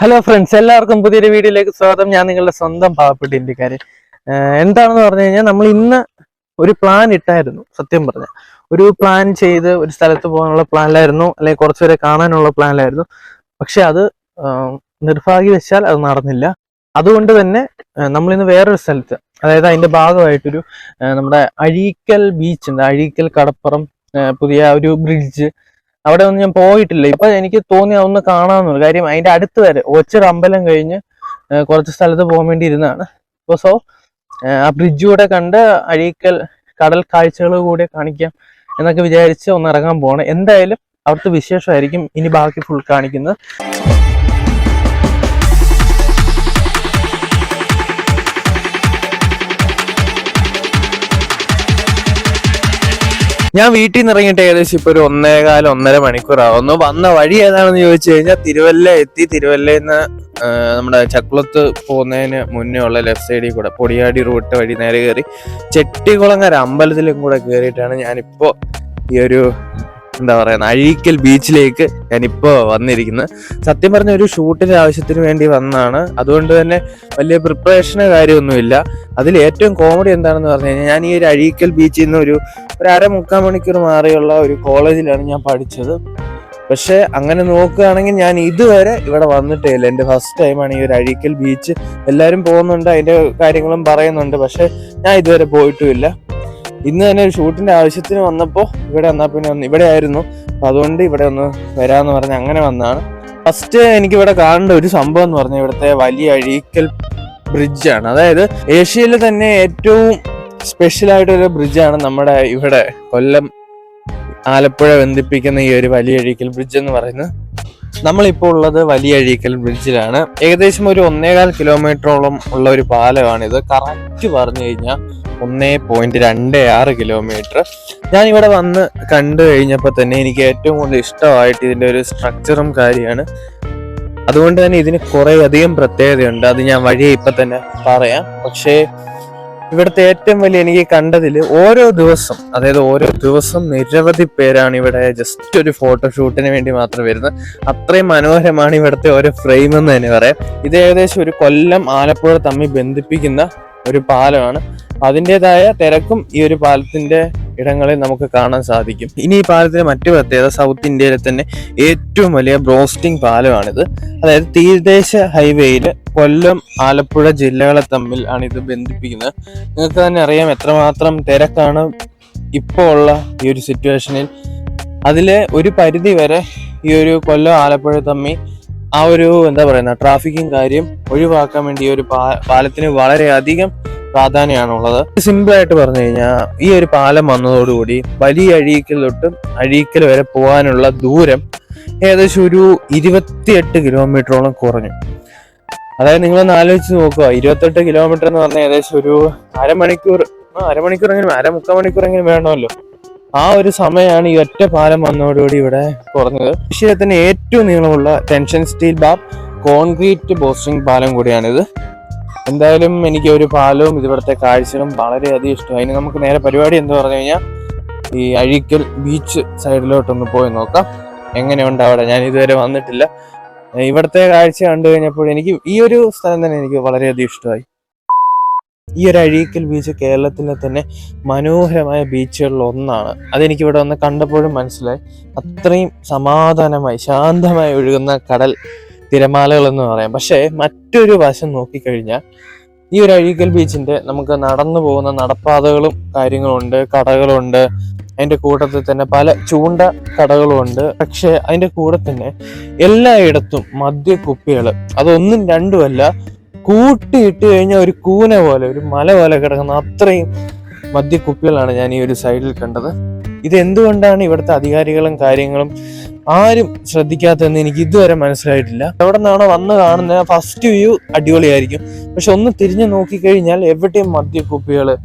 Hello friends എല്ലാവർക്കും പുതിയൊരു വീഡിയോയിലേക്ക് സ്വാഗതം. ഞാൻ നിങ്ങളുടെ സ്വന്തം പാവപ്പെട്ട ഇന്ത്യക്കാര്. എന്താണെന്ന് പറഞ്ഞു കഴിഞ്ഞാൽ നമ്മൾ ഇന്ന് ഒരു പ്ലാൻ ഇട്ടായിരുന്നു. സത്യം പറഞ്ഞ. ഒരു പ്ലാൻ ചെയ്ത് ഒരു സ്ഥലത്ത് പോകാനുള്ള പ്ലാനിലായിരുന്നു അല്ലെങ്കിൽ കുറച്ചുപേരെ കാണാനുള്ള പ്ലാനിലായിരുന്നു പക്ഷെ അത് നിർഭാഗ്യവശാൽ അത് നടന്നില്ല. അതുകൊണ്ട് തന്നെ നമ്മൾ ഇന്ന് വേറൊരു സ്ഥലത്ത് അതായത് അതിന്റെ ഭാഗമായിട്ടൊരു നമ്മുടെ അഴീക്കൽ ബീച്ച് ഉണ്ട്. അഴീക്കൽ കടപ്പുറം പുതിയ ഒരു ബ്രിഡ്ജ് അവിടെ ഒന്നും ഞാൻ പോയിട്ടില്ല. ഇപ്പൊ എനിക്ക് തോന്നി അതൊന്ന് കാണാമെന്നുള്ളു. കാര്യം അതിന്റെ അടുത്ത് വരെ ഒച്ചൊരു അമ്പലം കഴിഞ്ഞ് കുറച്ച് സ്ഥലത്ത് പോകാൻ വേണ്ടി ഇരുന്നാണ്. അപ്പോൾ സോ ആ ബ്രിഡ്ജ് കൂടെ കണ്ട് അഴീക്കൽ കടൽ കാഴ്ചകൾ കൂടെ കാണിക്കാം എന്നൊക്കെ വിചാരിച്ച് ഒന്ന് ഇറങ്ങാൻ പോകണം എന്തായാലും അവിടുത്തെ വിശേഷമായിരിക്കും ഇനി ബാക്കി ഫുൾ കാണിക്കുന്നത്. ഞാൻ വീട്ടിൽ നിന്ന് ഇറങ്ങിയിട്ട് ഏകദേശം ഇപ്പൊ ഒരു ഒന്നേകാല ഒന്നര മണിക്കൂറാവുന്നു വന്ന വഴി ഏതാണെന്ന് ചോദിച്ചു കഴിഞ്ഞാൽ തിരുവല്ല എത്തി. തിരുവല്ലയിൽ നിന്ന് നമ്മുടെ ചക്കുളത്ത് പോകുന്നതിന് മുന്നേ ഉള്ള ലെഫ്റ്റ് സൈഡിൽ കൂടെ പൊടിയാടി റൂട്ട് വഴി നേരെ കയറി ചെട്ടികുളങ്ങര അമ്പലത്തിലും കൂടെ കയറിയിട്ടാണ് ഞാനിപ്പോ ഈ ഒരു എന്താ പറയുക അഴീക്കൽ ബീച്ചിലേക്ക് ഞാനിപ്പോൾ വന്നിരിക്കുന്നത്. സത്യം പറഞ്ഞ ഒരു ഷൂട്ടിന്റെ ആവശ്യത്തിന് വേണ്ടി വന്നതാണ്. അതുകൊണ്ട് തന്നെ വലിയ പ്രിപ്പറേഷന് കാര്യമൊന്നുമില്ല. അതിൽ ഏറ്റവും കോമഡി എന്താണെന്ന് പറഞ്ഞു കഴിഞ്ഞാൽ ഞാൻ ഈ ഒരു അഴീക്കൽ ബീച്ചിൽ നിന്ന് ഒരു ഒരു അര മുക്കാൽ മണിക്കൂർ മാറിയുള്ള ഒരു കോളേജിലാണ് ഞാൻ പഠിച്ചത്. പക്ഷേ അങ്ങനെ നോക്കുകയാണെങ്കിൽ ഞാൻ ഇതുവരെ ഇവിടെ വന്നിട്ടേ ഇല്ല എന്റെ ഫസ്റ്റ് ടൈമാണ് ഈ ഒരു അഴീക്കൽ ബീച്ച് എല്ലാവരും പോകുന്നുണ്ട് അതിന്റെ കാര്യങ്ങളും പറയുന്നുണ്ട് പക്ഷേ ഞാൻ ഇതുവരെ പോയിട്ടുമില്ല. ഇന്ന് തന്നെ ഒരു ഷൂട്ടിന്റെ ആവശ്യത്തിന് വന്നപ്പോൾ ഇവിടെ വന്നാൽ പിന്നെ ഒന്ന് ഇവിടെ ആയിരുന്നു. അപ്പോൾ അതുകൊണ്ട് ഇവിടെ ഒന്ന് വരാമെന്ന് പറഞ്ഞ് അങ്ങനെ വന്നതാണ്. ഫസ്റ്റ് എനിക്കിവിടെ കാണേണ്ട ഒരു സംഭവം എന്ന് പറഞ്ഞാൽ ഇവിടുത്തെ വലിയ അഴീക്കൽ ബ്രിഡ്ജാണ് അതായത് ഏഷ്യയിൽ തന്നെ ഏറ്റവും സ്പെഷ്യൽ ആയിട്ടൊരു ബ്രിഡ്ജാണ് നമ്മുടെ ഇവിടെ കൊല്ലം ആലപ്പുഴ ബന്ധിപ്പിക്കുന്ന ഈ ഒരു വലിയ അഴീക്കൽ ബ്രിഡ്ജ് എന്ന് പറയുന്നത്. നമ്മളിപ്പോൾ ഉള്ളത് വലിയ അഴീക്കൽ ബ്രിഡ്ജിലാണ് ഏകദേശം ഒരു ഒന്നേകാൽ കിലോമീറ്ററോളം ഉള്ള ഒരു പാലമാണിത്. കറക്റ്റ് പറഞ്ഞു കഴിഞ്ഞാൽ ഒന്നേ പോയിന്റ് രണ്ട് ആറ് കിലോമീറ്റർ ഞാൻ ഇവിടെ വന്ന് കണ്ടു കഴിഞ്ഞപ്പോൾ തന്നെ എനിക്ക് ഏറ്റവും കൂടുതൽ ഇഷ്ടമായിട്ട് ഇതിന്റെ ഒരു സ്ട്രക്ചറും കാര്യമാണ്. അതുകൊണ്ട് തന്നെ ഇതിന് കുറെ അധികം പ്രത്യേകതയുണ്ട്. അത് ഞാൻ വഴിയെ ഇപ്പൊ തന്നെ പറയാം. പക്ഷേ ഇവിടുത്തെ ഏറ്റവും വലിയ എനിക്ക് കണ്ടതിൽ ഓരോ ദിവസം അതായത് ഓരോ ദിവസം നിരവധി പേരാണ് ഇവിടെ ജസ്റ്റ് ഒരു ഫോട്ടോഷൂട്ടിന് വേണ്ടി മാത്രം വരുന്നത്. അത്രയും മനോഹരമാണ് ഇവിടുത്തെ ഓരോ ഫ്രെയിം എന്ന് തന്നെ പറയാം. ഇത് ഏകദേശം ഒരു കൊല്ലം ആലപ്പുഴ തമ്മിൽ ബന്ധിപ്പിക്കുന്ന ഒരു പാലമാണ്. അതിന്റെതായ തിരക്കും ഈ ഒരു പാലത്തിന്റെ ഇടങ്ങളിൽ നമുക്ക് കാണാൻ സാധിക്കും. ഇനി ഈ പാലത്തിന് മറ്റു പ്രത്യേകത സൗത്ത് ഇന്ത്യയിലെ തന്നെ ഏറ്റവും വലിയ ബ്രോസ്റ്റിംഗ് പാലമാണിത്. അതായത് തീരദേശ ഹൈവേയിൽ കൊല്ലം ആലപ്പുഴ ജില്ലകളെ തമ്മിൽ ആണ് ഇത് ബന്ധിപ്പിക്കുന്നത്. നിങ്ങൾക്ക് തന്നെ അറിയാം എത്രമാത്രം തിരക്കാണ് ഇപ്പോൾ ഉള്ള ഈ ഒരു സിറ്റുവേഷനിൽ അതിലെ ഒരു പരിധി വരെ ഈ ഒരു കൊല്ലം ആലപ്പുഴ തമ്മിൽ ആ ഒരു എന്താ പറയുന്ന ട്രാഫിക്കും കാര്യം ഒഴിവാക്കാൻ വേണ്ടി ഈ ഒരു പാലത്തിന് വളരെയധികം പ്രാധാന്യമാണുള്ളത് സിമ്പിൾ ആയിട്ട് പറഞ്ഞു കഴിഞ്ഞാൽ ഈ ഒരു പാലം വന്നതോടുകൂടി വലിയ അഴീക്കൽ തൊട്ട് അഴീക്കൽ വരെ പോകാനുള്ള ദൂരം ഏകദേശം ഒരു ഇരുപത്തിയെട്ട് കിലോമീറ്ററോളം കുറഞ്ഞു. അതായത് നിങ്ങളൊന്ന് ആലോചിച്ച് നോക്കുക ഇരുപത്തെട്ട് കിലോമീറ്റർ എന്ന് പറഞ്ഞാൽ ഏകദേശം ഒരു അരമണിക്കൂർ അരമണിക്കൂർ അരമണിക്കൂറെങ്കിലും അര മുക്കാൽ മണിക്കൂറെങ്കിലും വേണമല്ലോ. ആ ഒരു സമയമാണ് ഈ ഒറ്റ പാലം വന്നതോടുകൂടി ഇവിടെ കുറഞ്ഞത്. വിഷയത്തിന് ഏറ്റവും നീളമുള്ള tension steel bar concrete bowstring പാലം കൂടിയാണിത്. എന്തായാലും എനിക്ക് ഒരു പാലവും ഇവിടുത്തെ കാഴ്ചകളും വളരെയധികം ഇഷ്ടമായി ഇനി നമുക്ക് നേരെ പരിപാടി എന്ന് പറഞ്ഞു കഴിഞ്ഞാൽ ഈ അഴീക്കൽ ബീച്ച് സൈഡിലോട്ടൊന്ന് പോയി നോക്കാം. എങ്ങനെയുണ്ട് അവിടെ? ഞാൻ ഇതുവരെ വന്നിട്ടില്ല. ഇവിടുത്തെ കാഴ്ച കണ്ടു കഴിഞ്ഞപ്പോൾ എനിക്ക് ഈ ഒരു സ്ഥലം തന്നെ എനിക്ക് വളരെയധികം ഇഷ്ടമായി. ഈ ഒരു അഴീക്കൽ ബീച്ച് കേരളത്തിലെ തന്നെ മനോഹരമായ ബീച്ചുകളിൽ ഒന്നാണ്. അതെനിക്ക് ഇവിടെ വന്ന് കണ്ടപ്പോഴും മനസ്സിലായി. അത്രയും സമാധാനമായി ശാന്തമായി ഒഴുകുന്ന കടൽ തിരമാലകൾ എന്ന് പറയാം. പക്ഷേ മറ്റൊരു വശം നോക്കിക്കഴിഞ്ഞാൽ ഈ ഒരു അഴീക്കൽ ബീച്ചിന്റെ നമുക്ക് നടന്നു പോകുന്ന നടപ്പാതകളും കാര്യങ്ങളുണ്ട് കടകളുണ്ട്. അതിന്റെ കൂട്ടത്തിൽ തന്നെ പല ചൂണ്ട കടകളും ഉണ്ട് പക്ഷെ അതിന്റെ കൂടെ തന്നെ എല്ലായിടത്തും മദ്യക്കുപ്പികൾ. അതൊന്നും രണ്ടുമല്ല കൂട്ടിയിട്ട് കഴിഞ്ഞാൽ ഒരു കൂന പോലെ ഒരു മല പോലെ കിടക്കുന്ന അത്രയും മദ്യക്കുപ്പികളാണ് ഞാൻ ഈ ഒരു സൈഡിൽ കണ്ടത്. ഇത് എന്തുകൊണ്ടാണ് ഇവിടുത്തെ അധികാരികളും കാര്യങ്ങളും ആരും ശ്രദ്ധിക്കാത്തതെന്ന് എനിക്ക് ഇതുവരെ മനസ്സിലായിട്ടില്ല. എവിടെ നിന്നാണോ വന്ന് കാണുന്നത് ഫസ്റ്റ് വ്യൂ അടിപൊളിയായിരിക്കും. പക്ഷെ ഒന്ന് തിരിഞ്ഞു നോക്കിക്കഴിഞ്ഞാൽ എവിടെയും മദ്യക്കുപ്പികൾ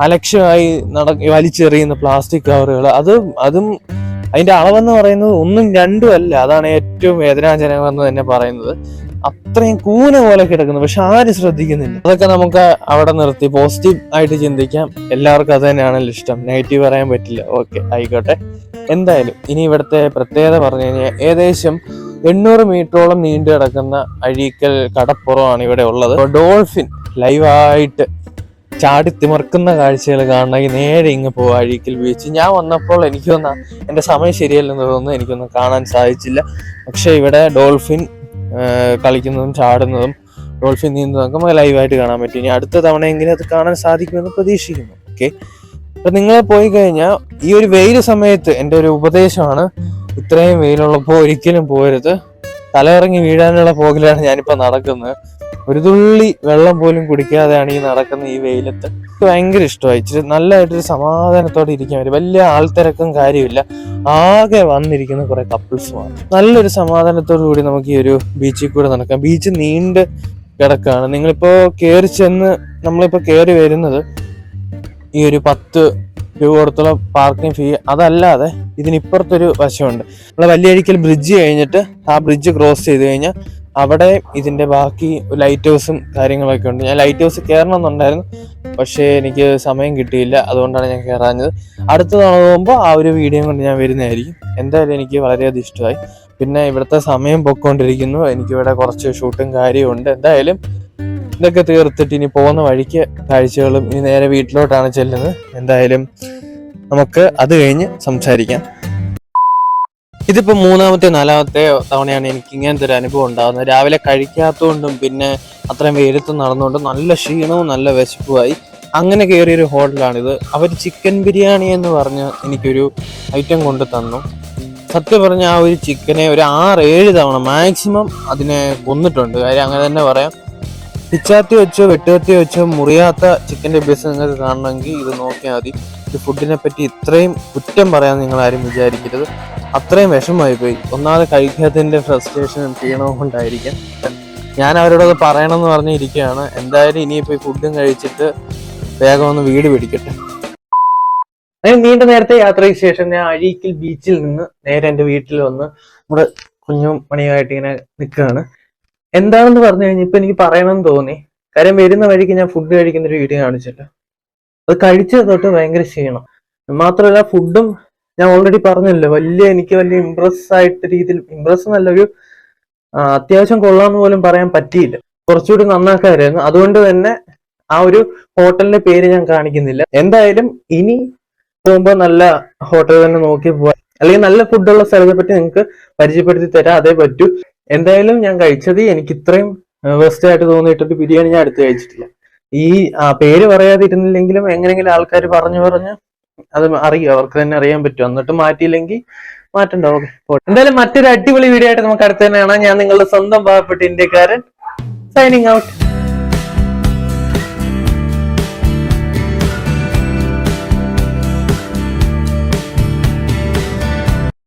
അലക്ഷ്യമായി നട വലിച്ചെറിയുന്ന പ്ലാസ്റ്റിക് കവറുകൾ അത് അതും അതിന്റെ അളവെന്ന് പറയുന്നത് ഒന്നും രണ്ടും അല്ല. അതാണ് ഏറ്റവും വേദനാജനകമെന്ന് തന്നെ പറയുന്നത്. അത്രയും കൂന പോലെ കിടക്കുന്നു. പക്ഷെ ആരും ശ്രദ്ധിക്കുന്നില്ല. അതൊക്കെ നമുക്ക് അവിടെ നിർത്തി. പോസിറ്റീവ് ആയിട്ട് ചിന്തിക്കാം. എല്ലാവർക്കും അത് തന്നെയാണല്ലോ ഇഷ്ടം. നെഗറ്റീവ് പറയാൻ പറ്റില്ല. ഓക്കെ ആയിക്കോട്ടെ. എന്തായാലും ഇനി ഇവിടുത്തെ പ്രത്യേകത പറഞ്ഞു കഴിഞ്ഞാൽ ഏകദേശം എണ്ണൂറ് മീറ്ററോളം നീണ്ടു കിടക്കുന്ന അഴീക്കൽ കടപ്പുറമാണ് ഇവിടെ ഉള്ളത്. ഡോൾഫിൻ ലൈവായിട്ട് ചാടി തിമർക്കുന്ന കാഴ്ചകൾ കാണണമെങ്കിൽ നേരെ ഇങ്ങ് പോകുക അഴീക്കൽ ബീച്ച് ഞാൻ വന്നപ്പോൾ എനിക്കൊന്ന് എന്റെ സമയം ശരിയല്ലെന്ന് തോന്നുന്നു. എനിക്കൊന്നും കാണാൻ സാധിച്ചില്ല. പക്ഷേ ഇവിടെ ഡോൾഫിൻ കളിക്കുന്നതും ചാടുന്നതും ഡോൾഫിൻ നീന്തുന്നതൊക്കെ നമുക്ക് ലൈവായിട്ട് കാണാൻ പറ്റും. ഇനി അടുത്ത തവണയെങ്കിലും അത് കാണാൻ സാധിക്കുമെന്ന് പ്രതീക്ഷിക്കുന്നു. ഓക്കെ അപ്പൊ നിങ്ങൾ പോയി കഴിഞ്ഞാൽ ഈ ഒരു വെയിൽ സമയത്ത് എന്റെ ഒരു ഉപദേശമാണ്. ഇത്രയും വെയിലുള്ളപ്പോൾ ഒരിക്കലും പോരുത്. തലയിറങ്ങി വീഴാനുള്ള പോകിലാണ് ഞാനിപ്പോൾ നടക്കുന്നത്. ഒരു തുള്ളി വെള്ളം പോലും കുടിക്കാതെയാണ് ഈ നടക്കുന്ന ഈ വെയിലത്ത്. എനിക്ക് ഭയങ്കര ഇഷ്ടമായി. ഇച്ചിരി നല്ലതായിട്ടൊരു സമാധാനത്തോടെ ഇരിക്കാൻ പറ്റും. വലിയ ആൾത്തിരക്കും കാര്യമില്ല ആകെ വന്നിരിക്കുന്ന കുറെ കപ്പിൾസുമാണ് നല്ലൊരു സമാധാനത്തോടു കൂടി നമുക്ക് ഈ ഒരു ബീച്ചിൽ കൂടെ നടക്കാം. ബീച്ച് നീണ്ട് കിടക്കാണ്. നിങ്ങളിപ്പോ കയറി ചെന്ന് നമ്മളിപ്പോ കയറി വരുന്നത് ഈ ഒരു പത്ത് രൂപ കൊടുത്തുള്ള പാർക്കിംഗ് ഫീ അതല്ലാതെ ഇതിനിപ്പുറത്തൊരു വശമുണ്ട്. നമ്മളെ വലിയഴിക്കൽ ബ്രിഡ്ജ് കഴിഞ്ഞിട്ട് ആ ബ്രിഡ്ജ് ക്രോസ് ചെയ്ത് കഴിഞ്ഞാൽ അവിടെ ഇതിന്റെ ബാക്കി ലൈറ്റ് ഹൗസും കാര്യങ്ങളൊക്കെ ഉണ്ട്. ഞാൻ ലൈറ്റ് ഹൗസ് കയറണമെന്നുണ്ടായിരുന്നു. പക്ഷേ എനിക്ക് സമയം കിട്ടിയില്ല. അതുകൊണ്ടാണ് ഞാൻ കയറാഞ്ഞത്. അടുത്ത തവണ പോകുമ്പോൾ ആ ഒരു വീഡിയോ കൊണ്ട് ഞാൻ വരുന്നതായിരിക്കും. എന്തായാലും എനിക്ക് വളരെയധികം ഇഷ്ടമായി. പിന്നെ ഇവിടുത്തെ സമയം പൊക്കോണ്ടിരിക്കുന്നു. എനിക്കിവിടെ കുറച്ച് ഷൂട്ടും കാര്യവും ഉണ്ട് എന്തായാലും ഇതൊക്കെ തീർത്തിട്ട് ഇനി പോകുന്ന വഴിക്ക് കാഴ്ചകളും ഇനി നേരെ വീട്ടിലോട്ടാണ് ചെല്ലുന്നത്. എന്തായാലും നമുക്ക് അത് കഴിഞ്ഞ് സംസാരിക്കാം. ഇതിപ്പോൾ മൂന്നാമത്തെ നാലാമത്തെ തവണയാണ് എനിക്ക് ഇങ്ങനത്തെ ഒരു അനുഭവം ഉണ്ടാകുന്നത്. രാവിലെ കഴിക്കാത്തതുകൊണ്ടും പിന്നെ അത്രയും വെയിലത്ത് നടന്നുകൊണ്ടും നല്ല ക്ഷീണവും നല്ല വിശപ്പുമായി അങ്ങനെ കയറിയൊരു ഹോട്ടലാണിത്. അവർ ചിക്കൻ ബിരിയാണി എന്ന് പറഞ്ഞ് എനിക്കൊരു ഐറ്റം കൊണ്ട് തന്നു. സത്യം പറഞ്ഞാൽ ആ ഒരു ചിക്കനെ ഒരു ആറ് ഏഴ് തവണ മാക്സിമം അതിനെ കൊന്നിട്ടുണ്ട്. കാര്യം അങ്ങനെ തന്നെ പറയാം. പിച്ചാത്തി വെച്ചോ വെട്ടുകത്തി വെച്ചോ മുറിയാത്ത ചിക്കന്റെ ബേസ് നിങ്ങൾക്ക് കാണണമെങ്കിൽ ഇത് നോക്കിയാൽ മതി. ഈ ഫുഡിനെ പറ്റി ഇത്രയും കുറ്റം പറയാൻ നിങ്ങൾ ആരും വിചാരിക്കരുത്. അത്രയും വിഷമമായി പോയി. ഒന്നാമത് കഴിക്കാത്തതിന്റെ ഫ്രസ്ട്രേഷനും ക്ഷീണവും കൊണ്ടായിരിക്കാം. ഞാൻ അവരോടത് പറയണമെന്ന് പറഞ്ഞിരിക്കുകയാണ്. എന്തായാലും ഇനിയിപ്പോൾ ഈ ഫുഡും കഴിച്ചിട്ട് വേഗം ഒന്ന് വീട് പിടിക്കട്ടെ. ഞാൻ നീണ്ട നേരത്തെ യാത്രയ്ക്ക് ശേഷം ഞാൻ അഴീക്കൽ ബീച്ചിൽ നിന്ന് നേരെ എന്റെ വീട്ടിൽ വന്ന് നമ്മുടെ കുഞ്ഞും മണിയുമായിട്ട് ഇങ്ങനെ നിൽക്കുകയാണ്. എന്താണെന്ന് പറഞ്ഞു കഴിഞ്ഞാൽ ഇപ്പൊ എനിക്ക് പറയണമെന്ന് തോന്നി. കാര്യം വരുന്ന വഴിക്ക് ഞാൻ ഫുഡ് കഴിക്കുന്ന ഒരു വീഡിയോ കാണിച്ചല്ലോ അത് കഴിച്ചത് തൊട്ട് ഭയങ്കര ക്ഷീണം. മാത്രമല്ല ഫുഡും ഞാൻ ഓൾറെഡി പറഞ്ഞല്ലോ വലിയ എനിക്ക് വലിയ ഇംപ്രസ് ആയിട്ട് രീതിയിൽ ഇംപ്രസ് എന്നല്ല ഒരു അത്യാവശ്യം കൊള്ളാന്ന് പോലും പറയാൻ പറ്റിയില്ല. കുറച്ചുകൂടി നന്നാക്കാമായിരുന്നു അതുകൊണ്ട് തന്നെ ആ ഒരു ഹോട്ടലിന്റെ പേര് ഞാൻ കാണിക്കുന്നില്ല. എന്തായാലും ഇനി പോകുമ്പോൾ നല്ല ഹോട്ടൽ തന്നെ നോക്കി പോവാം. അല്ലെങ്കിൽ നല്ല ഫുഡുള്ള സ്ഥലത്തെ പറ്റി നിങ്ങൾക്ക് പരിചയപ്പെടുത്തി തരാം. അതേ പറ്റൂ. എന്തായാലും ഞാൻ കഴിച്ചത് എനിക്ക് ഇത്രയും വേസ്റ്റ് ആയിട്ട് തോന്നിയിട്ടൊരു ബിരിയാണി ഞാൻ അടുത്ത് കഴിച്ചിട്ടില്ല. ഈ ആ, പേര് പറയാതിരുന്നില്ലെങ്കിലും എങ്ങനെയെങ്കിലും ആൾക്കാർ പറഞ്ഞു പറഞ്ഞ് അത് അറിയുക അവർക്ക് തന്നെ അറിയാൻ പറ്റും. എന്നിട്ട് മാറ്റിയില്ലെങ്കിൽ മാറ്റണ്ട ഓക്കെ എന്തായാലും മറ്റൊരു അടിപൊളി വീഡിയോ ആയിട്ട് നമുക്ക് അടുത്ത് തന്നെ കാണാം ഞാൻ നിങ്ങളുടെ സ്വന്തം പാവപ്പെട്ട ഇന്ത്യക്കാരൻ സൈനിങ് ഔട്ട്